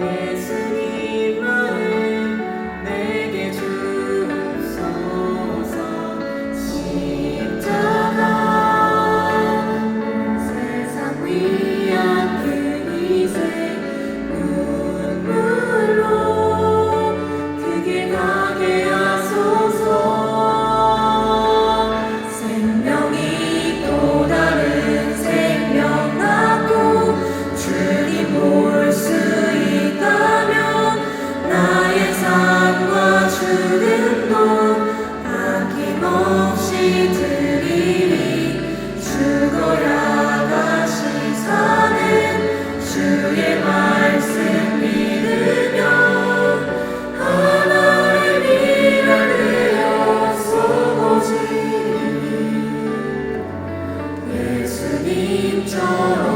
Amen. 예수님처럼.